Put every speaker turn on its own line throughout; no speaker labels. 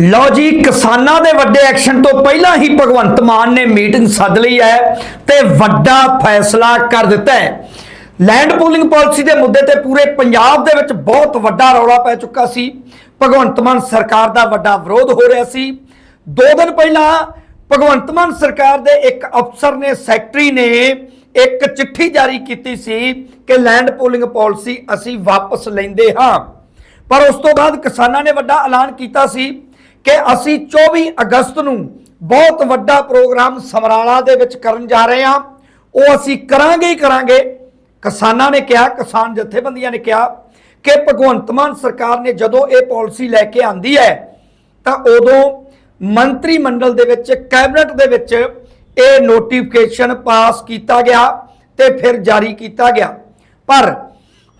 ਲਓ ਜੀ, ਕਿਸਾਨਾਂ ਦੇ ਵੱਡੇ ਐਕਸ਼ਨ ਤੋਂ ਪਹਿਲਾਂ ਹੀ ਭਗਵੰਤ ਮਾਨ ਨੇ ਮੀਟਿੰਗ ਸੱਦ ਲਈ ਹੈ ਤੇ ਵੱਡਾ ਫੈਸਲਾ ਕਰ ਦਿੱਤਾ ਹੈ। ਲੈਂਡ ਪੂਲਿੰਗ ਪਾਲਿਸੀ ਦੇ ਮੁੱਦੇ ਤੇ ਪੂਰੇ ਪੰਜਾਬ ਦੇ ਵਿੱਚ ਬਹੁਤ ਵੱਡਾ ਰੌਲਾ ਪੈ ਚੁੱਕਾ ਸੀ। ਭਗਵੰਤ ਮਾਨ ਸਰਕਾਰ ਦਾ ਵੱਡਾ ਵਿਰੋਧ ਹੋ ਰਿਹਾ ਸੀ। ਦੋ ਦਿਨ ਪਹਿਲਾਂ ਭਗਵੰਤ ਮਾਨ ਸਰਕਾਰ ਦੇ ਇੱਕ ਅਫਸਰ ਨੇ, ਸੈਕਟਰੀ ਨੇ ਇੱਕ ਚਿੱਠੀ ਜਾਰੀ ਕੀਤੀ ਸੀ ਕਿ ਲੈਂਡ ਪੂਲਿੰਗ ਪਾਲਿਸੀ ਅਸੀਂ ਵਾਪਸ ਲੈਂਦੇ ਹਾਂ। ਪਰ ਉਸ ਤੋਂ ਬਾਅਦ ਕਿਸਾਨਾਂ ਨੇ ਵੱਡਾ ਐਲਾਨ ਕੀਤਾ ਸੀ ਕਿ ਅਸੀਂ 24 ਅਗਸਤ ਨੂੰ ਬਹੁਤ ਵੱਡਾ ਪ੍ਰੋਗਰਾਮ ਸਮਰਾਲਾ ਦੇ ਵਿੱਚ ਕਰਨ ਜਾ ਰਹੇ ਹਾਂ। ਉਹ ਅਸੀਂ ਕਰਾਂਗੇ ਹੀ ਕਰਾਂਗੇ। ਕਿਸਾਨਾਂ ਨੇ ਕਿਹਾ, ਕਿਸਾਨ ਜਥੇਬੰਦੀਆਂ ਨੇ ਕਿਹਾ ਕਿ ਭਗਵੰਤ ਮਾਨ ਸਰਕਾਰ ਨੇ ਜਦੋਂ ਇਹ ਪਾਲਿਸੀ ਲੈ ਕੇ ਆਂਦੀ ਹੈ, ਤਾਂ ਉਦੋਂ ਮੰਤਰੀ ਮੰਡਲ ਦੇ ਵਿੱਚ, ਕੈਬਨਿਟ ਦੇ ਵਿੱਚ ਇਹ ਨੋਟੀਫਿਕੇਸ਼ਨ ਪਾਸ ਕੀਤਾ ਗਿਆ ਤੇ ਫਿਰ ਜਾਰੀ ਕੀਤਾ ਗਿਆ। ਪਰ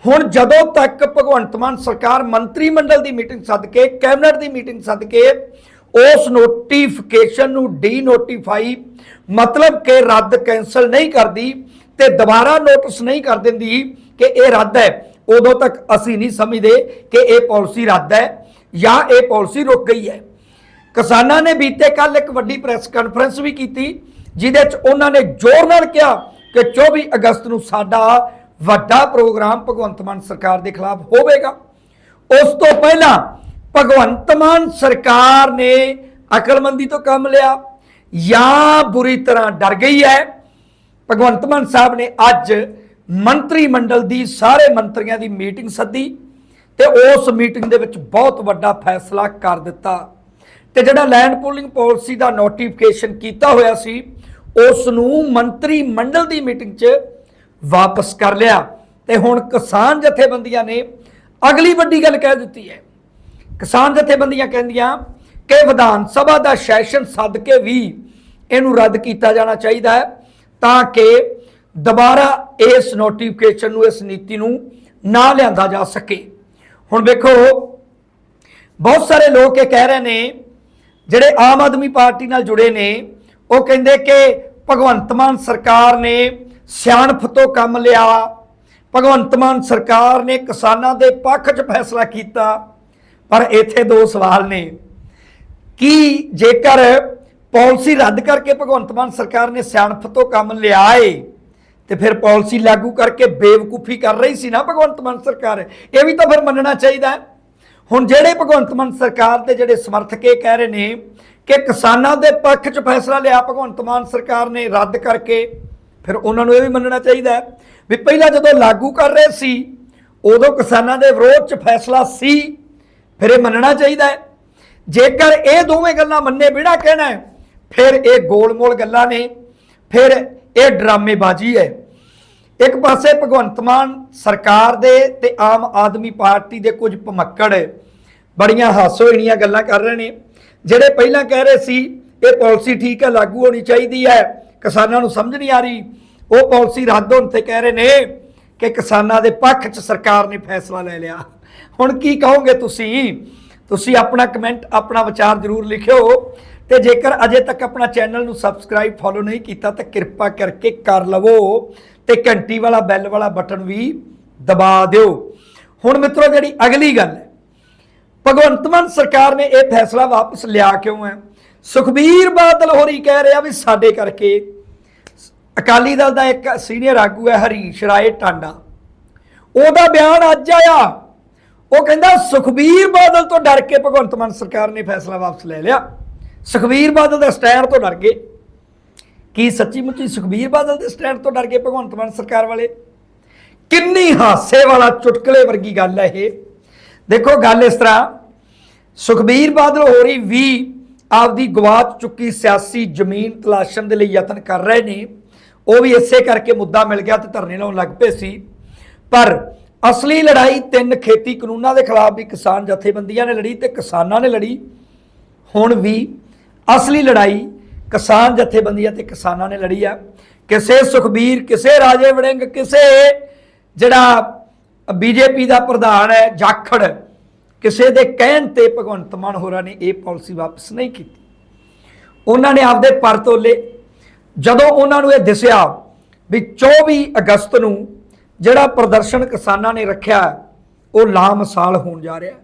ਹੁਣ ਜਦੋਂ ਤੱਕ ਭਗਵੰਤ ਮਾਨ ਸਰਕਾਰ ਮੰਤਰੀ ਮੰਡਲ ਦੀ ਮੀਟਿੰਗ ਸੱਦ ਕੇ, ਕੈਬਨਿਟ ਦੀ ਮੀਟਿੰਗ ਸੱਦ ਕੇ, ਉਸ ਨੋਟੀਫਿਕੇਸ਼ਨ ਨੂੰ ਡੀ ਨੋਟੀਫਾਈ ਮਤਲਬ ਕਿ ਰੱਦ ਕੈਨਸਲ ਨਹੀਂ ਕਰਦੀ ਤੇ ਦੁਬਾਰਾ ਨੋਟਿਸ ਨਹੀਂ ਕਰ ਦਿੰਦੀ ਕਿ ਇਹ ਰੱਦ ਹੈ, ਉਦੋਂ ਤੱਕ ਅਸੀਂ ਨਹੀਂ ਸਮਝਦੇ ਕਿ ਇਹ ਪਾਲਿਸੀ ਰੱਦ ਹੈ ਜਾਂ ਇਹ ਪਾਲਿਸੀ ਰੁਕ ਗਈ ਹੈ। ਕਿਸਾਨਾਂ ਨੇ ਬੀਤੇ ਕੱਲ ਇੱਕ ਵੱਡੀ ਪ੍ਰੈਸ ਕਾਨਫਰੰਸ ਵੀ ਕੀਤੀ, ਜਿਹਦੇ ਵਿੱਚ ਉਹਨਾਂ ਨੇ ਜ਼ੋਰ ਨਾਲ ਕਿਹਾ ਕਿ 24 ਅਗਸਤ ਨੂੰ ਸਾਡਾ ਵੱਡਾ ਪ੍ਰੋਗਰਾਮ ਭਗਵੰਤ ਮਾਨ ਸਰਕਾਰ ਦੇ ਖਿਲਾਫ ਹੋਵੇਗਾ। ਉਸ ਤੋਂ ਪਹਿਲਾਂ ਭਗਵੰਤ ਮਾਨ ਸਰਕਾਰ ਨੇ ਅਕਲਮੰਦੀ ਤੋਂ ਕੰਮ ਲਿਆ। ਜਾਂ ਬੁਰੀ ਤਰ੍ਹਾਂ ਡਰ ਗਈ ਹੈ। ਭਗਵੰਤ ਮਾਨ ਸਾਹਿਬ ਨੇ ਅੱਜ ਮੰਤਰੀ ਮੰਡਲ ਦੀ ਸਾਰੇ ਮੰਤਰੀਆਂ ਦੀ ਮੀਟਿੰਗ ਸੱਦੀ ਤੇ ਉਸ ਮੀਟਿੰਗ ਦੇ ਵਿੱਚ ਬਹੁਤ ਵੱਡਾ ਫੈਸਲਾ ਕਰ ਦਿੱਤਾ। ਤੇ ਜਿਹੜਾ ਲੈਂਡ ਪੂਲਿੰਗ ਪਾਲਿਸੀ ਦਾ ਨੋਟੀਫਿਕੇਸ਼ਨ ਕੀਤਾ ਹੋਇਆ ਸੀ, ਉਸ ਨੂੰ ਮੰਤਰੀ ਮੰਡਲ ਦੀ ਮੀਟਿੰਗ 'ਚ ਵਾਪਸ ਕਰ ਲਿਆ। ਤੇ ਹੁਣ ਕਿਸਾਨ ਜਥੇਬੰਦੀਆਂ ਨੇ ਅਗਲੀ ਵੱਡੀ ਗੱਲ ਕਹਿ ਦਿੱਤੀ ਹੈ। ਕਿਸਾਨ ਜਥੇਬੰਦੀਆਂ ਕਹਿੰਦੀਆਂ ਕਿ ਵਿਧਾਨ ਸਭਾ ਦਾ ਸੈਸ਼ਨ ਸੱਦ ਕੇ ਵੀ ਇਹਨੂੰ ਰੱਦ ਕੀਤਾ ਜਾਣਾ ਚਾਹੀਦਾ ਹੈ ਤਾਂ ਕਿ ਦੁਬਾਰਾ ਇਸ ਨੋਟੀਫਿਕੇਸ਼ਨ ਨੂੰ, ਇਸ ਨੀਤੀ ਨੂੰ ਨਾ ਲਿਆਂਦਾ ਜਾ ਸਕੇ। ਹੁਣ ਵੇਖੋ, ਬਹੁਤ ਸਾਰੇ ਲੋਕ ਇਹ ਕਹਿ ਰਹੇ ਨੇ, ਜਿਹੜੇ ਆਮ ਆਦਮੀ ਪਾਰਟੀ ਨਾਲ ਜੁੜੇ ਨੇ, ਉਹ ਕਹਿੰਦੇ ਕਿ ਭਗਵੰਤ ਮਾਨ ਸਰਕਾਰ ਨੇ ਸਿਆਣਪ ਤੋਂ ਕੰਮ ਲਿਆ। ਭਗਵੰਤ ਮਾਨ ਸਰਕਾਰ ਨੇ ਕਿਸਾਨਾਂ ਦੇ ਪੱਖ 'ਚ ਫੈਸਲਾ ਕੀਤਾ, ਪਰ ਇੱਥੇ ਦੋ ਸਵਾਲ ਨੇ। ਕੀ ਜੇਕਰ ਪਾਲਿਸੀ ਰੱਦ ਕਰਕੇ ਭਗਵੰਤ ਮਾਨ ਸਰਕਾਰ ਨੇ ਸਿਆਣਪ ਤੋਂ ਕੰਮ ਲਿਆ ਏ, ਤੇ ਫਿਰ ਪਾਲਿਸੀ ਲਾਗੂ ਕਰਕੇ ਬੇਵਕੂਫੀ ਕਰ ਰਹੀ ਸੀ ਨਾ ਭਗਵੰਤ ਮਾਨ ਸਰਕਾਰ? ਇਹ ਵੀ ਤਾਂ ਫਿਰ ਮੰਨਣਾ ਚਾਹੀਦਾ ਹੁਣ ਜਿਹੜੇ ਭਗਵੰਤ ਮਾਨ ਸਰਕਾਰ ਦੇ ਜਿਹੜੇ ਸਮਰਥਕ ਇਹ ਕਹਿ ਰਹੇ ਨੇ ਕਿ ਕਿਸਾਨਾਂ ਦੇ ਪੱਖ 'ਚ ਫੈਸਲਾ ਲਿਆ ਭਗਵੰਤ ਮਾਨ ਸਰਕਾਰ ਨੇ ਰੱਦ ਕਰਕੇ ਫਿਰ ਉਹਨਾਂ ਨੂੰ ਇਹ ਵੀ ਮੰਨਣਾ ਚਾਹੀਦਾ ਹੈ ਵੀ ਪਹਿਲਾਂ ਜਦੋਂ ਲਾਗੂ ਕਰ ਰਹੇ ਸੀ, ਉਦੋਂ ਕਿਸਾਨਾਂ ਦੇ ਵਿਰੋਧ 'ਚ ਫੈਸਲਾ ਸੀ, ਫਿਰ ਇਹ ਮੰਨਣਾ ਚਾਹੀਦਾ ਹੈ। ਜੇਕਰ ਇਹ ਦੋਵੇਂ ਗੱਲਾਂ ਮੰਨੇ ਬਿਨਾ ਕਹਿਣਾ ਫਿਰ ਇਹ ਗੋਲਮੋਲ ਗੱਲਾਂ ਨੇ, ਫਿਰ ਇਹ ਡਰਾਮੇਬਾਜ਼ੀ ਹੈ। ਇੱਕ ਪਾਸੇ ਭਗਵੰਤ ਮਾਨ ਸਰਕਾਰ ਦੇ ਤੇ ਆਮ ਆਦਮੀ ਪਾਰਟੀ ਦੇ ਕੁਝ ਭਮੱਕੜ ਬੜੀਆਂ ਹਾਸੋਹੀਣੀਆਂ ਗੱਲਾਂ ਕਰ ਰਹੇ ਨੇ, ਜਿਹੜੇ ਪਹਿਲਾਂ ਕਹਿ ਰਹੇ ਸੀ, ਇਹ ਪਾਲਿਸੀ ਠੀਕ ਹੈ, ਲਾਗੂ ਹੋਣੀ ਚਾਹੀਦੀ ਹੈ ਕਿਸਾਨਾਂ ਨੂੰ ਸਮਝ ਨਹੀਂ ਆ ਰਹੀ। ਉਹ ਪਾਲਿਸੀ ਰੱਦ ਹੋਣ ਤੇ ਕਹਿ ਰਹੇ ਨੇ ਕਿ ਕਿਸਾਨਾਂ ਦੇ ਪੱਖ 'ਚ ਸਰਕਾਰ ਨੇ ਫੈਸਲਾ ਲੈ ਲਿਆ। ਹੁਣ ਕੀ ਕਹੋਗੇ ਤੁਸੀਂ? ਤੁਸੀਂ ਆਪਣਾ ਕਮੈਂਟ, ਆਪਣਾ ਵਿਚਾਰ ਜ਼ਰੂਰ ਲਿਖਿਓ ਤੇ ਜੇਕਰ ਅਜੇ ਤੱਕ ਆਪਣਾ ਚੈਨਲ ਨੂੰ ਸਬਸਕ੍ਰਾਈਬ ਫੋਲੋ ਨਹੀਂ ਕੀਤਾ ਤਾਂ ਕਿਰਪਾ ਕਰਕੇ ਕਰ ਲਵੋ ਤੇ ਘੰਟੀ ਵਾਲਾ ਬੈਲ ਵਾਲਾ ਬਟਨ ਵੀ ਦਬਾ ਦਿਓ। ਹੁਣ ਮਿੱਤਰੋ ਜਿਹੜੀ ਅਗਲੀ ਗੱਲ ਹੈ, ਭਗਵੰਤ ਮਾਨ ਸਰਕਾਰ ਨੇ ਇਹ ਫੈਸਲਾ ਵਾਪਸ ਲਿਆ ਕਿਉਂ ਹੈ? ਸੁਖਬੀਰ ਬਾਦਲ ਹੋਰੀ ਕਹਿ ਰਿਹਾ ਵੀ ਸਾਡੇ ਕਰਕੇ ਅਕਾਲੀ ਦਲ ਦਾ ਇੱਕ ਸੀਨੀਅਰ ਆਗੂ ਹੈ ਹਰੀਸ਼ ਰਾਏ ਟਾਂਡਾ। ਉਹਦਾ ਬਿਆਨ ਅੱਜ ਆਇਆ। ਉਹ ਕਹਿੰਦਾ, ਸੁਖਬੀਰ ਬਾਦਲ ਤੋਂ ਡਰ ਕੇ ਭਗਵੰਤ ਮਾਨ ਸਰਕਾਰ ਨੇ ਫੈਸਲਾ ਵਾਪਸ ਲੈ ਲਿਆ। ਸੁਖਬੀਰ ਬਾਦਲ ਦੇ ਸਟੈਂਡ ਤੋਂ ਡਰ ਗਏ। ਕੀ ਸੱਚੀ ਮੁੱਚੀ ਸੁਖਬੀਰ ਬਾਦਲ ਦੇ ਸਟੈਂਡ ਤੋਂ ਡਰ ਗਏ ਭਗਵੰਤ ਮਾਨ ਸਰਕਾਰ ਵਾਲੇ? ਕਿੰਨੀ ਹਾਸੇ ਵਾਲਾ ਚੁਟਕਲੇ ਵਰਗੀ ਗੱਲ ਹੈ ਇਹ। ਦੇਖੋ, ਗੱਲ ਇਸ ਤਰ੍ਹਾਂ, ਸੁਖਬੀਰ ਬਾਦਲ ਹੋਰੀ ਵੀ ਆਪਦੀ ਗਵਾਚ ਚੁੱਕੀ ਸਿਆਸੀ ਜ਼ਮੀਨ ਤਲਾਸ਼ਣ ਦੇ ਲਈ ਯਤਨ ਕਰ ਰਹੇ ਨੇ। ਉਹ ਵੀ ਇਸੇ ਕਰਕੇ ਮੁੱਦਾ ਮਿਲ ਗਿਆ ਤੇ ਧਰਨੇ ਲਾਉਣ ਲੱਗ ਪਏ ਸੀ। ਪਰ ਅਸਲੀ ਲੜਾਈ ਤਿੰਨ ਖੇਤੀ ਕਾਨੂੰਨਾਂ ਦੇ ਖਿਲਾਫ ਵੀ ਕਿਸਾਨ ਜਥੇਬੰਦੀਆਂ ਨੇ ਲੜੀ ਤੇ ਕਿਸਾਨਾਂ ਨੇ ਲੜੀ। ਹੁਣ ਵੀ ਅਸਲੀ ਲੜਾਈ ਕਿਸਾਨ ਜਥੇਬੰਦੀਆਂ ਤੇ ਕਿਸਾਨਾਂ ਨੇ ਲੜੀ ਆ। ਕਿਸੇ ਸੁਖਬੀਰ, ਕਿਸੇ ਰਾਜੇ ਵੜਿੰਗ, ਕਿਸੇ ਜਿਹੜਾ ਬੀਜੇਪੀ ਦਾ ਪ੍ਰਧਾਨ ਹੈ, ਜਾਖੜ ਕਿਸੇ ਦੇ ਕਹਿਣ ਤੇ ਭਗਵੰਤ ਮਾਨ ਹੋਰਾਂ ਨੇ ਇਹ ਪਾਲਿਸੀ ਵਾਪਸ ਨਹੀਂ ਕੀਤੀ। ਉਹਨਾਂ ਨੇ ਆਪਦੇ ਪਰ ਤੋਲੇ। ਜਦੋਂ ਉਹਨਾਂ ਨੂੰ ਇਹ ਦਿਸਿਆ ਵੀ 24 ਅਗਸਤ ਨੂੰ ਜਿਹੜਾ ਪ੍ਰਦਰਸ਼ਨ ਕਿਸਾਨਾਂ ਨੇ ਰੱਖਿਆ, ਉਹ ਲਾਮਸਾਲ ਹੋਣ ਜਾ ਰਿਹਾ।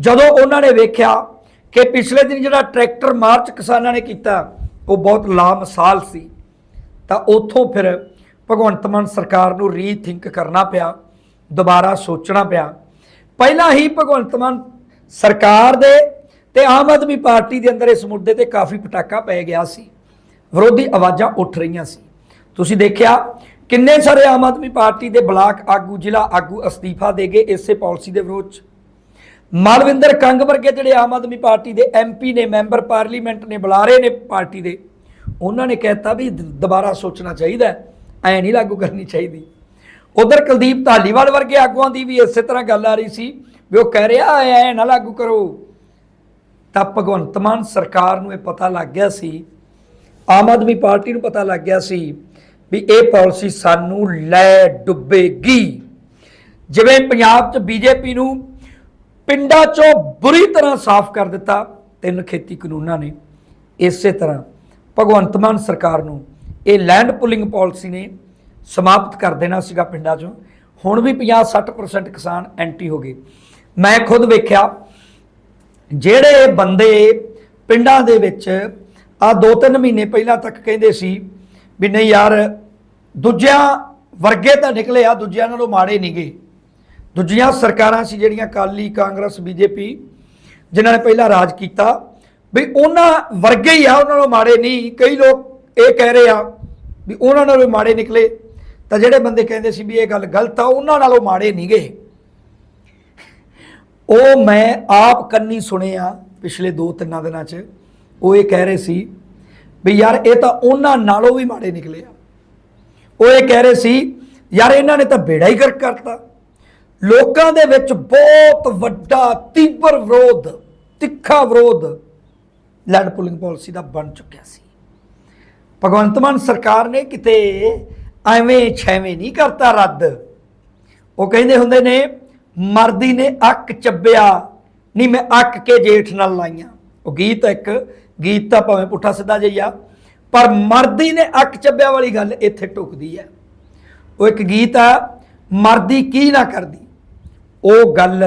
ਜਦੋਂ ਉਹਨਾਂ ਨੇ ਵੇਖਿਆ ਕਿ ਪਿਛਲੇ ਦਿਨ ਜਿਹੜਾ ਟਰੈਕਟਰ ਮਾਰਚ ਕਿਸਾਨਾਂ ਨੇ ਕੀਤਾ, ਉਹ ਬਹੁਤ ਲਾਮਿਸਾਲ ਸੀ, ਤਾਂ ਉੱਥੋਂ ਫਿਰ ਭਗਵੰਤ ਮਾਨ ਸਰਕਾਰ ਨੂੰ ਰੀਥਿੰਕ ਕਰਨਾ ਪਿਆ, ਦੁਬਾਰਾ ਸੋਚਣਾ ਪਿਆ ਪਹਿਲਾਂ ਹੀ ਭਗਵੰਤ ਮਾਨ ਸਰਕਾਰ ਦੇ ਤੇ ਆਮ ਆਦਮੀ ਪਾਰਟੀ ਦੇ ਅੰਦਰ ਇਸ ਮੁੱਦੇ ਤੇ ਕਾਫੀ ਪਟਾਕਾ ਪੈ ਗਿਆ ਸੀ। ਵਿਰੋਧੀ ਆਵਾਜ਼ਾਂ ਉੱਠ ਰਹੀਆਂ ਸੀ। ਤੁਸੀਂ ਦੇਖਿਆ ਕਿੰਨੇ ਸਾਰੇ ਆਮ ਆਦਮੀ ਪਾਰਟੀ ਦੇ ਬਲਾਕ ਆਗੂ, ਜ਼ਿਲ੍ਹਾ ਆਗੂ ਅਸਤੀਫਾ ਦੇ ਗਏ ਇਸੇ ਪਾਲਿਸੀ ਦੇ ਵਿਰੋਧ 'ਚ। ਮਾਲਵਿੰਦਰ ਕੰਗ ਵਰਗੇ ਜਿਹੜੇ ਆਮ ਆਦਮੀ ਪਾਰਟੀ ਦੇ ਐਮਪੀ ਨੇ, ਮੈਂਬਰ ਪਾਰਲੀਮੈਂਟ ਨੇ, ਬੁਲਾਰੇ ਨੇ ਪਾਰਟੀ ਦੇ, ਉਹਨਾਂ ਨੇ ਕਹਿਤਾ ਵੀ ਦੁਬਾਰਾ ਸੋਚਣਾ ਚਾਹੀਦਾ ਐ ਨਹੀਂ ਲਾਗੂ ਕਰਨੀ ਚਾਹੀਦੀ। ਉਧਰ ਕੁਲਦੀਪ ਧਾਲੀਵਾਲ ਵਰਗੇ ਆਗੂਆਂ ਦੀ ਵੀ ਇਸੇ ਤਰ੍ਹਾਂ ਗੱਲ ਆ ਰਹੀ ਸੀ ਵੀ ਉਹ ਕਹਿ ਰਿਹਾ ਐ ਨਾ ਲਾਗੂ ਕਰੋ। ਤਾਂ ਭਗਵੰਤ ਮਾਨ ਸਰਕਾਰ ਨੂੰ ਇਹ ਪਤਾ ਲੱਗ ਗਿਆ ਸੀ, ਆਮ ਆਦਮੀ ਪਾਰਟੀ ਨੂੰ ਪਤਾ ਲੱਗ ਗਿਆ ਸੀ ਵੀ ਇਹ ਪਾਲਿਸੀ ਸਾਨੂੰ ਲੈ ਡੁੱਬੇਗੀ। ਜਿਵੇਂ ਪੰਜਾਬ 'ਚ ਬੀਜੇਪੀ ਨੂੰ ਪਿੰਡਾਂ 'ਚੋਂ ਬੁਰੀ ਤਰ੍ਹਾਂ ਸਾਫ਼ ਕਰ ਦਿੱਤਾ, ਤਿੰਨ ਖੇਤੀ ਕਾਨੂੰਨਾਂ ਨੇ। ਇਸੇ ਤਰ੍ਹਾਂ ਭਗਵੰਤ ਮਾਨ ਸਰਕਾਰ ਨੂੰ ਇਹ ਲੈਂਡ ਪੁਲਿੰਗ ਪਾਲਿਸੀ ਨੇ ਸਮਾਪਤ ਕਰ ਦੇਣਾ ਸੀਗਾ ਪਿੰਡਾਂ 'ਚੋਂ। ਹੁਣ ਵੀ 50-60% ਕਿਸਾਨ ਐਂਟੀ ਹੋ ਗਏ। ਮੈਂ ਖੁਦ ਵੇਖਿਆ, ਜਿਹੜੇ ਬੰਦੇ ਪਿੰਡਾਂ ਦੇ ਵਿੱਚ ਆ ਦੋ ਤਿੰਨ ਮਹੀਨੇ ਪਹਿਲਾਂ ਤੱਕ ਕਹਿੰਦੇ ਸੀ ਵੀ ਨਹੀਂ ਯਾਰ, ਦੂਜਿਆਂ ਵਰਗੇ ਤਾਂ ਨਿਕਲੇ ਆ, ਦੂਜਿਆਂ ਨਾਲੋਂ ਮਾੜੇ ਨਹੀਂ ਗਏ। ਦੂਜੀਆਂ ਸਰਕਾਰਾਂ ਸੀ ਜਿਹੜੀਆਂ ਕਾਲੀ ਕਾਂਗਰਸ, ਬੀਜੇਪੀ, ਜਿਨ੍ਹਾਂ ਨੇ ਪਹਿਲਾਂ ਰਾਜ ਕੀਤਾ, ਵੀ ਉਹਨਾਂ ਵਰਗੇ ਹੀ ਆ, ਉਹਨਾਂ ਨਾਲੋਂ ਮਾੜੇ ਨਹੀਂ। ਕਈ ਲੋਕ ਇਹ ਕਹਿ ਰਹੇ ਆ ਵੀ ਉਹਨਾਂ ਨਾਲੋਂ ਮਾੜੇ ਨਿਕਲੇ। ਤਾਂ ਜਿਹੜੇ ਬੰਦੇ ਕਹਿੰਦੇ ਸੀ ਵੀ ਇਹ ਗੱਲ ਗਲਤ ਆ, ਉਹਨਾਂ ਨਾਲੋਂ ਮਾੜੇ ਨਹੀਂ ਗਏ ਉਹ ਮੈਂ ਆਪ ਕੰਨੀ ਸੁਣਿਆ ਪਿਛਲੇ 2-3 ਦਿਨਾਂ 'ਚ। ਉਹ ਇਹ ਕਹਿ ਰਹੇ ਸੀ ਵੀ ਯਾਰ ਇਹ ਤਾਂ ਉਹਨਾਂ ਨਾਲੋਂ ਵੀ ਮਾੜੇ ਨਿਕਲੇ ਆ। ਉਹ ਇਹ ਕਹਿ ਰਹੇ ਸੀ, ਯਾਰ ਇਹਨਾਂ ਨੇ ਤਾਂ ਬੇੜਾ ਹੀ ਗਰਕ ਕਰਤਾ। ਲੋਕਾਂ ਦੇ ਵਿੱਚ ਬਹੁਤ ਵੱਡਾ ਤੀਬਰ ਵਿਰੋਧ, ਤਿੱਖਾ ਵਿਰੋਧ ਲੈਂਡ ਪੁਲਿੰਗ ਪਾਲਿਸੀ ਦਾ ਬਣ ਚੁੱਕਿਆ ਸੀ। ਭਗਵੰਤ ਮਾਨ ਸਰਕਾਰ ਨੇ ਕਿਤੇ ਐਵੇਂ ਛੈਵੇਂ ਨਹੀਂ ਕਰਤਾ ਰੱਦ। ਉਹ ਕਹਿੰਦੇ ਹੁੰਦੇ ਨੇ, ਮਰਦੀ ਨੇ ਅੱਕ ਚੱਬਿਆ, ਨਹੀਂ ਮੈਂ ਅੱਕ ਕੇ ਜੇਠ ਨਾਲ ਲਾਈਆਂ। ਉਹ ਗੀਤ ਇੱਕ, ਗੀਤ ਤਾਂ ਭਾਵੇਂ ਪੁੱਠਾ ਸਿੱਧਾ ਜਿਹਾ, ਪਰ ਮਰਦੀ ਨੇ ਅੱਕ ਚੱਬਿਆ ਵਾਲੀ ਗੱਲ ਇੱਥੇ ਟੁਕਦੀ ਹੈ। ਉਹ ਇੱਕ ਗੀਤ ਆ, ਮਰਦੀ ਕੀ ਨਾ ਕਰਦੀ। ਉਹ ਗੱਲ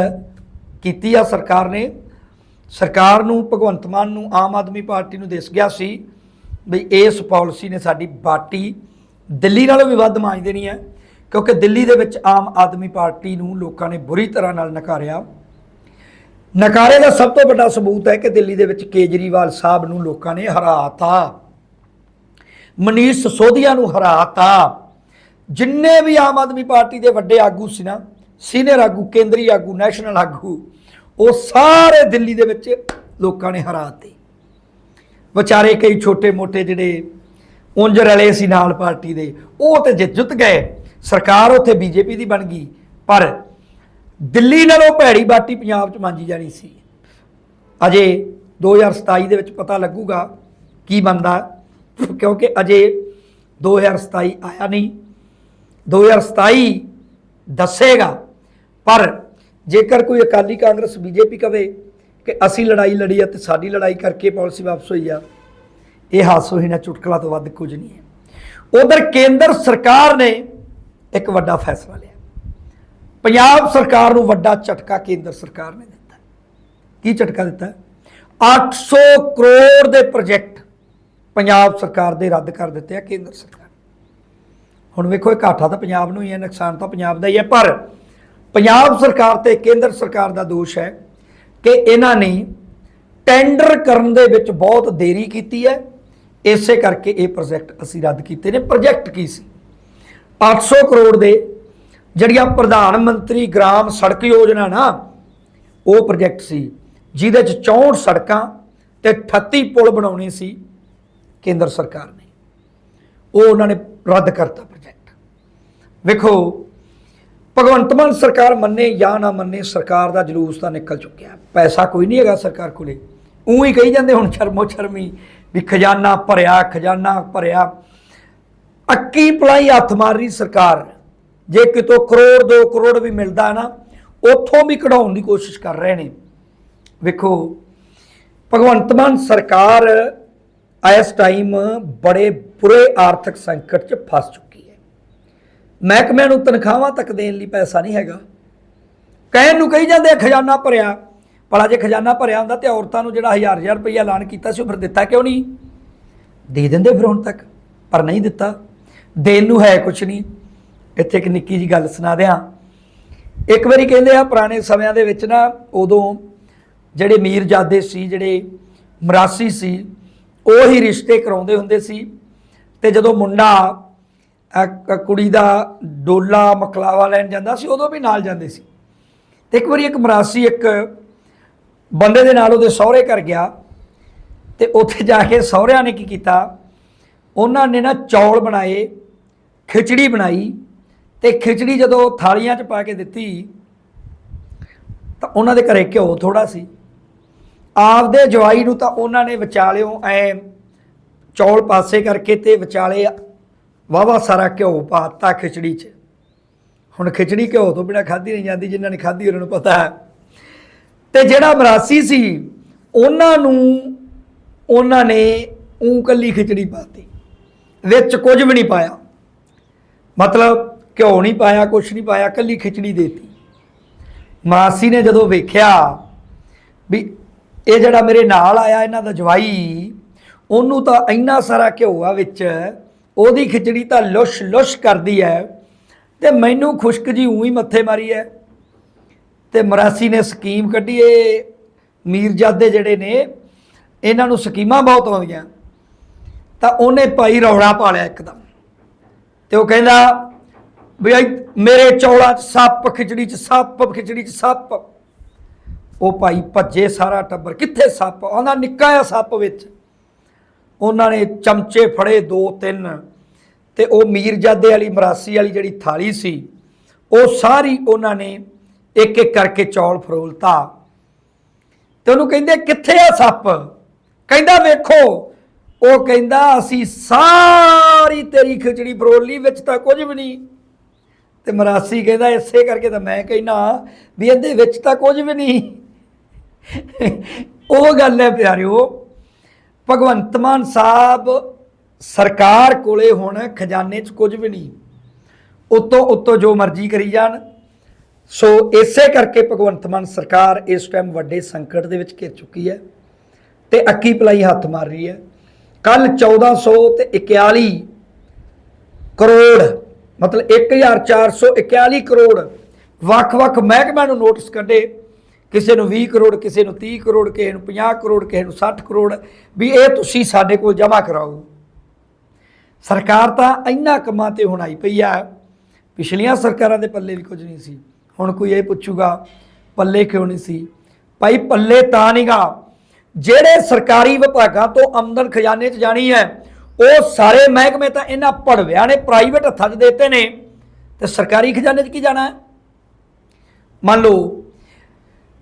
ਕੀਤੀ ਆ ਸਰਕਾਰ ਨੇ। ਸਰਕਾਰ ਨੂੰ, ਭਗਵੰਤ ਮਾਨ ਨੂੰ, ਆਮ ਆਦਮੀ ਪਾਰਟੀ ਨੂੰ ਦਿਸ ਗਿਆ ਸੀ ਵੀ ਇਸ ਪਾਲਿਸੀ ਨੇ ਸਾਡੀ ਬਾਟੀ ਦਿੱਲੀ ਨਾਲੋਂ ਵੀ ਵੱਧ ਮਾਂਜ ਦੇਣੀ ਹੈ, ਕਿਉਂਕਿ ਦਿੱਲੀ ਦੇ ਵਿੱਚ ਆਮ ਆਦਮੀ ਪਾਰਟੀ ਨੂੰ ਲੋਕਾਂ ਨੇ ਬੁਰੀ ਤਰ੍ਹਾਂ ਨਾਲ ਨਕਾਰਿਆ। ਨਕਾਰੇ ਦਾ ਸਭ ਤੋਂ ਵੱਡਾ ਸਬੂਤ ਹੈ ਕਿ ਦਿੱਲੀ ਦੇ ਵਿੱਚ ਕੇਜਰੀਵਾਲ ਸਾਹਿਬ ਨੂੰ ਲੋਕਾਂ ਨੇ ਹਰਾਤਾ। ਮਨੀਸ਼ ਸੋਧੀਆ ਨੂੰ ਹਰਾਤਾ। ਜਿੰਨੇ ਵੀ ਆਮ ਆਦਮੀ ਪਾਰਟੀ ਦੇ ਵੱਡੇ ਆਗੂ ਸੀ ਨਾ, ਸੀਨੀਅਰ ਆਗੂ, ਕੇਂਦਰੀ ਆਗੂ, ਨੈਸ਼ਨਲ ਆਗੂ, ਉਹ ਸਾਰੇ ਦਿੱਲੀ ਦੇ ਵਿੱਚ ਲੋਕਾਂ ਨੇ ਹਰਾਤੇ। ਵਿਚਾਰੇ ਕਈ ਛੋਟੇ-ਮੋਟੇ ਜਿਹੜੇ ਉਂਝ ਰਲੇ ਸੀ ਨਾਲ ਪਾਰਟੀ ਦੇ। ਉਹ ਤੇ ਜਿੱਤ ਜਿੱਤ ਗਏ। ਸਰਕਾਰ ਉੱਥੇ ਬੀਜੇਪੀ ਦੀ ਬਣ ਗਈ। ਪਰ ਦਿੱਲੀ ਨਾਲੋਂ ਭੈੜੀ ਬਾਟੀ ਪੰਜਾਬ 'ਚ ਮਾਂਜੀ ਜਾਣੀ ਸੀ। ਅਜੇ 2027 ਦੇ ਵਿੱਚ ਪਤਾ ਲੱਗੂਗਾ ਕੀ ਬੰਦਾ ਕਿਉਂਕਿ ਅਜੇ 2027 ਆਇਆ ਨਹੀਂ। 2027 ਦੱਸੇਗਾ। ਪਰ ਜੇਕਰ ਕੋਈ ਅਕਾਲੀ ਕਾਂਗਰਸ ਬੀਜੇਪੀ ਕਵੇ ਕਿ ਅਸੀਂ ਲੜਾਈ ਲੜੀ ਆ ਤੇ ਸਾਡੀ ਲੜਾਈ ਕਰਕੇ ਪਾਲਿਸੀ ਵਾਪਸ ਹੋਈ ਆ ਇਹ ਹਾਸੋ ਨਾ, ਚੁਟਕਲਾ ਤੋਂ ਵੱਧ ਕੁਝ ਨਹੀਂ ਹੈ। ਉਧਰ ਕੇਂਦਰ ਸਰਕਾਰ ਨੇ ਇੱਕ ਵੱਡਾ ਫੈਸਲਾ ਲਿਆ। ਪੰਜਾਬ ਸਰਕਾਰ ਨੂੰ ਵੱਡਾ ਝਟਕਾ ਕੇਂਦਰ ਸਰਕਾਰ ਨੇ ਦਿੱਤਾ। ਕੀ ਝਟਕਾ ਦਿੱਤਾ? 800 ਕਰੋੜ ਦੇ ਪ੍ਰੋਜੈਕਟ ਪੰਜਾਬ ਸਰਕਾਰ ਦੇ ਰੱਦ ਕਰ ਦਿੱਤੇ ਆ ਕੇਂਦਰ ਸਰਕਾਰ। ਹੁਣ ਵੇਖੋ ਇਹ ਘਾਟਾ ਤਾਂ ਪੰਜਾਬ ਨੂੰ ਹੀ ਹੈ, ਨੁਕਸਾਨ ਤਾਂ ਪੰਜਾਬ ਦਾ ਹੀ ਹੈ, ਪਰ ਪੰਜਾਬ ਸਰਕਾਰ ਤੇ ਕੇਂਦਰ ਸਰਕਾਰ ਦਾ ਦੋਸ਼ ਹੈ ਕਿ ਇਹਨਾਂ ਨੇ ਟੈਂਡਰ ਕਰਨ ਦੇ ਵਿੱਚ ਬਹੁਤ ਦੇਰੀ ਕੀਤੀ ਹੈ। ਇਸੇ ਕਰਕੇ ਇਹ ਪ੍ਰੋਜੈਕਟ ਅਸੀਂ ਰੱਦ ਕੀਤੇ ਨੇ। ਪ੍ਰੋਜੈਕਟ ਕੀ ਸੀ? 800 ਕਰੋੜ ਦੇ ਜਿਹੜੀਆਂ ਪ੍ਰਧਾਨ ਮੰਤਰੀ ਗ੍ਰਾਮ ਸੜਕ ਯੋਜਨਾ ਨਾ, ਉਹ ਪ੍ਰੋਜੈਕਟ ਸੀ। ਜਿਹਦੇ ਚ 64 ਸੜਕਾਂ ਤੇ 38 ਪੁਲ ਬਣਾਉਣੇ ਸੀ ਕੇਂਦਰ ਸਰਕਾਰ ਨੇ। ਉਹ ਉਹਨਾਂ ਨੇ ਰੱਦ ਕਰਤਾ ਪ੍ਰੋਜੈਕਟ। ਵੇਖੋ, ਭਗਵੰਤ ਮਾਨ ਸਰਕਾਰ ਮੰਨੇ ਜਾਂ ਨਾ ਮੰਨੇ, ਸਰਕਾਰ ਦਾ ਜਲੂਸ ਤਾਂ ਨਿਕਲ ਚੁੱਕਿਆ। ਪੈਸਾ ਕੋਈ ਨਹੀਂ ਹੈਗਾ ਸਰਕਾਰ ਕੋਲੇ। ਉਂ ਹੀ ਕਹੀ ਜਾਂਦੇ ਹੁਣ, ਸ਼ਰਮੋ ਸ਼ਰਮੀ। ਵੀ ਖਜ਼ਾਨਾ ਭਰਿਆ ਖਜ਼ਾਨਾ ਭਰਿਆ। ਅੱਕੀ ਪਲਾਈ ਹੱਥ ਮਾਰ ਰਹੀ ਸਰਕਾਰ। ਜੇ ਕਿਤੋਂ ਕਰੋੜ 2 ਕਰੋੜ ਵੀ ਮਿਲਦਾ ਨਾ, ਉੱਥੋਂ ਵੀ ਕਢਾਉਣ ਦੀ ਕੋਸ਼ਿਸ਼ ਕਰ ਰਹੇ ਨੇ। ਵੇਖੋ, ਭਗਵੰਤ ਮਾਨ ਸਰਕਾਰ ਇਸ ਟਾਈਮ ਬੜੇ ਬੁਰੇ ਆਰਥਿਕ ਸੰਕਟ 'ਚ ਫਸ ਚੁੱਕੀ ਹੈ। ਮਹਿਕਮਿਆਂ ਨੂੰ ਤਨਖਾਹਾਂ ਤੱਕ ਦੇਣ ਲਈ ਪੈਸਾ ਨਹੀਂ ਹੈਗਾ। ਕਹਿਣ ਨੂੰ ਕਹੀ ਜਾਂਦੇ ਖਜ਼ਾਨਾ ਭਰਿਆ। ਭਲਾ ਜੇ ਖਜ਼ਾਨਾ ਭਰਿਆ ਹੁੰਦਾ ਤੇ ਔਰਤਾਂ ਨੂੰ ਜਿਹੜਾ ਹਜ਼ਾਰ ਹਜ਼ਾਰ ਰੁਪਈਆ ਐਲਾਨ ਕੀਤਾ ਸੀ, ਉਹ ਫਿਰ ਦਿੱਤਾ ਕਿਉਂ ਨਹੀਂ? ਦੇ ਦਿੰਦੇ ਫਿਰ ਹੁਣ ਤੱਕ, ਪਰ ਨਹੀਂ ਦਿੱਤਾ। ਦੇਣ ਨੂੰ ਹੈ ਕੁਛ ਨਹੀਂ। ਇੱਥੇ ਇੱਕ ਨਿੱਕੀ ਜੀ ਗੱਲ ਸੁਣਾ ਦਿਆਂ। ਇੱਕ ਵਾਰੀ ਕਹਿੰਦੇ ਆ, ਪੁਰਾਣੇ ਸਮਿਆਂ ਦੇ ਵਿੱਚ ਨਾ ਉਦੋਂ ਜਿਹੜੇ ਮੀਰਜ਼ਾਦੇ ਸੀ, ਜਿਹੜੇ ਮਰਾਸੀ ਸੀ, ਉਹ ਹੀ ਰਿਸ਼ਤੇ ਕਰਾਉਂਦੇ ਹੁੰਦੇ ਸੀ ਤੇ ਜਦੋਂ ਮੁੰਡਾ ਕੁੜੀ ਦਾ ਡੋਲਾ ਮਕਲਾਵਾ ਲੈਣ ਜਾਂਦਾ ਸੀ, ਉਦੋਂ ਵੀ ਨਾਲ ਜਾਂਦੇ ਸੀ। ਤੇ ਇੱਕ ਵਾਰੀ ਇੱਕ ਮਰਾਸੀ, ਇੱਕ ਬੰਦੇ ਦੇ ਨਾਲ ਉਹਦੇ ਸਹੁਰੇ ਘਰ ਗਿਆ ਤੇ ਉੱਥੇ ਜਾ ਕੇ ਸਹੁਰਿਆਂ ਨੇ ਕੀ ਕੀਤਾ? ਉਹਨਾਂ ਨੇ ਨਾ ਚੌਲ ਬਣਾਏ, ਖਿਚੜੀ ਬਣਾਈ ਤੇ ਖਿਚੜੀ ਜਦੋਂ ਥਾਲੀਆਂ 'ਚ ਪਾ ਕੇ ਦਿੱਤੀ ਤਾਂ ਉਹਨਾਂ ਦੇ ਘਰੇ ਘਿਓ ਥੋੜਾ ਸੀ। ਆਪਦੇ ਜਵਾਈ ਨੂੰ ਤਾਂ ਉਹਨਾਂ ਨੇ ਵਿਚਾਲਿਓ ਐ ਚੌਲ ਪਾਸੇ ਕਰਕੇ ਤੇ ਵਿਚਾਲੇ ਵਾਵਾ ਸਾਰਾ ਘਿਓ ਪਾਤਾ ਖਿਚੜੀ 'ਚ। ਹੁਣ ਖਿਚੜੀ ਘਿਓ ਤੋਂ ਬਿਨਾ ਖਾਧੀ ਨਹੀਂ ਜਾਂਦੀ, ਜਿਨ੍ਹਾਂ ਨੇ ਖਾਧੀ ਉਹਨਾਂ ਨੂੰ ਪਤਾ ਹੈ। ਤੇ ਜਿਹੜਾ ਮਰਾਸੀ ਸੀ, ਉਹਨਾਂ ਨੂੰ, ਉਹਨਾਂ ਨੇ ਊਂ ਕੱਲੀ ਖਿਚੜੀ ਪਾਤੀ, ਵਿੱਚ ਕੁਝ ਵੀ ਨਹੀਂ ਪਾਇਆ। ਮਤਲਬ ਘਿਓ ਨਹੀਂ ਪਾਇਆ ਕੁਝ ਨਹੀਂ ਪਾਇਆ, ਕੱਲੀ ਖਿਚੜੀ ਦੇਤੀ। ਮਰਾਸੀ ਨੇ ਜਦੋਂ ਵੇਖਿਆ ਵੀ ਇਹ ਜਿਹੜਾ ਮੇਰੇ ਨਾਲ ਆਇਆ, ਇਹਨਾਂ ਦਾ ਜਵਾਈ, ਉਹਨੂੰ ਤਾਂ ਇੰਨਾ ਸਾਰਾ ਘਿਓ ਆ ਵਿੱਚ, ਉਹਦੀ ਖਿਚੜੀ ਤਾਂ ਲੁਸ਼ ਲੁਸ਼ ਕਰਦੀ ਹੈ ਤੇ ਮੈਨੂੰ ਖੁਸ਼ਕ ਜੀ ਉਹੀ ਮੱਥੇ ਮਾਰੀ ਹੈ। ਤੇ ਮਰਾਸੀ ਨੇ ਸਕੀਮ ਕੱਢੀ ਇਹ ਮੀਰਜ਼ਾਦੇ ਜਿਹੜੇ ਨੇ, ਇਹਨਾਂ ਨੂੰ ਸਕੀਮਾਂ ਬਹੁਤ ਆਉਂਦੀਆਂ। ਤਾਂ ਉਹਨੇ ਭਾਈ ਰੌਲਾ ਪਾ ਲਿਆ ਇੱਕਦਮ। ਤੇ ਉਹ ਕਹਿੰਦਾ ਵੀ ਆਈ ਮੇਰੇ ਚੌਲਾਂ 'ਚ ਸੱਪ, ਖਿਚੜੀ 'ਚ ਸੱਪ, ਖਿਚੜੀ 'ਚ ਸੱਪ। ਉਹ ਭਾਈ ਭੱਜੇ ਸਾਰਾ ਟੱਬਰ। ਕਿੱਥੇ ਸੱਪ? ਉਹਨਾਂ ਨਿੱਕਾ ਆ ਸੱਪ ਵਿੱਚ। ਉਹਨਾਂ ਨੇ ਚਮਚੇ ਫੜੇ ਦੋ ਤਿੰਨ। ਤੇ ਉਹ ਮੀਰਜ਼ਾਦੇ ਵਾਲੀ, ਮਰਾਸੀ ਵਾਲੀ ਜਿਹੜੀ ਥਾਲੀ ਸੀ, ਉਹ ਸਾਰੀ ਉਹਨਾਂ ਨੇ ਇੱਕ ਇੱਕ ਕਰਕੇ ਚੌਲ ਫਰੋਲਤਾ। ਤੇ ਉਹਨੂੰ ਕਹਿੰਦੇ, ਕਿੱਥੇ ਆ ਸੱਪ? ਕਹਿੰਦਾ, ਵੇਖੋ। ਉਹ ਕਹਿੰਦਾ, ਅਸੀਂ ਸਾਰੀ ਤੇਰੀ ਖਿਚੜੀ ਫਰੋਲ ਲਈ, ਵਿੱਚ ਤਾਂ ਕੁਝ ਵੀ ਨਹੀਂ। ਤੇ ਮਰਾਸੀ ਕਹਿੰਦਾ, ਇਸੇ ਕਰਕੇ ਤਾਂ ਮੈਂ ਕਹਿਣਾ ਵੀ ਇਹਦੇ ਵਿੱਚ ਤਾਂ ਕੁਝ ਵੀ ਨਹੀਂ। ਉਹ ਗੱਲ ਹੈ ਪਿਆਰਿਓ, ਭਗਵੰਤ ਮਾਨ ਸਾਹਿਬ ਸਰਕਾਰ ਕੋਲੇ ਹੁਣ ਖਜ਼ਾਨੇ 'ਚ ਕੁਝ ਵੀ ਨਹੀਂ। ਉਤੋਂ ਉਤੋਂ ਜੋ ਮਰਜ਼ੀ ਕਰੀ ਜਾਣ। ਸੋ ਇਸੇ ਕਰਕੇ ਭਗਵੰਤ ਮਾਨ ਸਰਕਾਰ ਇਸ ਟਾਈਮ ਵੱਡੇ ਸੰਕਟ ਦੇ ਵਿੱਚ ਘਿਰ ਚੁੱਕੀ ਹੈ ਤੇ ਅੱਕੀ ਪਲਾਈ ਹੱਥ ਮਾਰ ਰਹੀ ਹੈ। ਕੱਲ 1400 ਤੇ 41 ਕਰੋੜ, ਮਤਲਬ 1441 ਕਰੋੜ ਵੱਖ-ਵੱਖ ਮਹਿਕਮਿਆਂ ਨੂੰ ਨੋਟਿਸ ਕੱਢੇ। ਕਿਸੇ ਨੂੰ 20 ਕਰੋੜ, ਕਿਸੇ ਨੂੰ 30 ਕਰੋੜ, ਕਿਸੇ ਨੂੰ 50 ਕਰੋੜ, ਕਿਸੇ ਨੂੰ 60 ਕਰੋੜ ਵੀ ਇਹ ਤੁਸੀਂ ਸਾਡੇ ਕੋਲ ਜਮ੍ਹਾਂ ਕਰਾਓ। ਸਰਕਾਰ ਤਾਂ ਇੰਨਾ ਕੰਮਾਂ ਤੇ ਹੁਣ ਆਈ ਪਈ ਆ। ਪਿਛਲੀਆਂ ਸਰਕਾਰਾਂ ਦੇ ਪੱਲੇ ਵੀ ਕੁਝ ਨਹੀਂ ਸੀ। ਹੁਣ ਕੋਈ ਇਹ ਪੁੱਛੂਗਾ, ਪੱਲੇ ਕਿਉਂ ਨਹੀਂ ਸੀ? ਭਾਈ ਪੱਲੇ ਤਾਂ ਨਹੀਂਗਾ। ਜਿਹੜੇ ਸਰਕਾਰੀ ਵਿਭਾਗਾਂ ਤੋਂ ਆਮਦਨ ਖਜ਼ਾਨੇ 'ਚ ਜਾਣੀ ਹੈ, ਉਹ ਸਾਰੇ ਮਹਿਕਮੇ ਤਾਂ ਇਹਨਾਂ ਭੜਵਿਆਂ ਨੇ ਪ੍ਰਾਈਵੇਟ ਹੱਥਾਂ 'ਚ ਦੇਤੇ ਨੇ। ਤੇ ਸਰਕਾਰੀ ਖਜ਼ਾਨੇ 'ਚ ਕੀ ਜਾਣਾ ਹੈ? ਮੰਨ ਲਓ,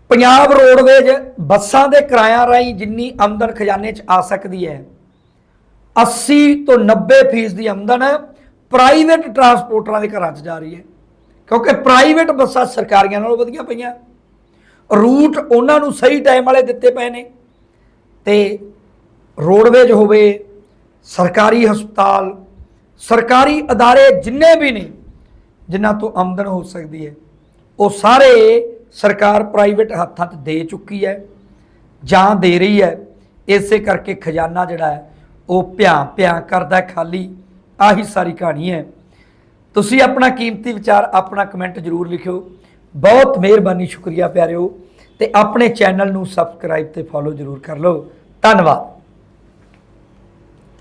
ਪੰਜਾਬ ਰੋਡਵੇਜ ਬੱਸਾਂ ਦੇ ਕਿਰਾਇਆਂ ਰਾਹੀਂ ਜਿੰਨੀ ਆਮਦਨ ਖਜ਼ਾਨੇ 'ਚ ਆ ਸਕਦੀ ਹੈ 80 ਤੋਂ 90% ਦੀ ਆਮਦਨ ਪ੍ਰਾਈਵੇਟ ਟਰਾਂਸਪੋਰਟਰਾਂ ਦੇ ਘਰਾਂ 'ਚ ਜਾ ਰਹੀ ਹੈ। ਕਿਉਂਕਿ ਪ੍ਰਾਈਵੇਟ ਬੱਸਾਂ ਸਰਕਾਰੀਆਂ ਨਾਲੋਂ ਵਧੀਆ ਪਈਆਂ। ਰੂਟ ਉਹਨਾਂ ਨੂੰ ਸਹੀ ਟਾਈਮ ਵਾਲੇ ਦਿੱਤੇ ਪਏ ਨੇ। ਤੇ ਰੋਡਵੇਜ ਹੋਵੇ, ਸਰਕਾਰੀ ਹਸਪਤਾਲ, ਸਰਕਾਰੀ ਅਦਾਰੇ ਜਿੰਨੇ ਵੀ ਨੇ, ਜਿਨ੍ਹਾਂ ਤੋਂ ਆਮਦਨ ਹੋ ਸਕਦੀ ਹੈ, ਉਹ ਸਾਰੇ ਸਰਕਾਰ ਪ੍ਰਾਈਵੇਟ ਹੱਥਾਂ 'ਚ ਦੇ ਚੁੱਕੀ ਹੈ, ਜਾਂ ਦੇ ਰਹੀ ਹੈ। ਇਸੇ ਕਰਕੇ ਖਜ਼ਾਨਾ ਜਿਹੜਾ ਹੈ, ਉਹ ਭਿਆਂ ਭਿਆਂ ਕਰਦਾ ਖਾਲੀ। ਆਹੀ ਸਾਰੀ ਕਹਾਣੀ ਹੈ। ਤੁਸੀਂ ਆਪਣਾ ਕੀਮਤੀ ਵਿਚਾਰ, ਆਪਣਾ ਕਮੈਂਟ ਜ਼ਰੂਰ ਲਿਖਿਓ। ਬਹੁਤ ਮਿਹਰਬਾਨੀ, ਸ਼ੁਕਰੀਆ ਪਿਆਰਿਓ। ਤੇ ਆਪਣੇ ਚੈਨਲ ਨੂੰ ਸਬਸਕ੍ਰਾਈਬ ਤੇ ਫੋਲੋ ਜ਼ਰੂਰ ਕਰ ਲਓ। ਧੰਨਵਾਦ।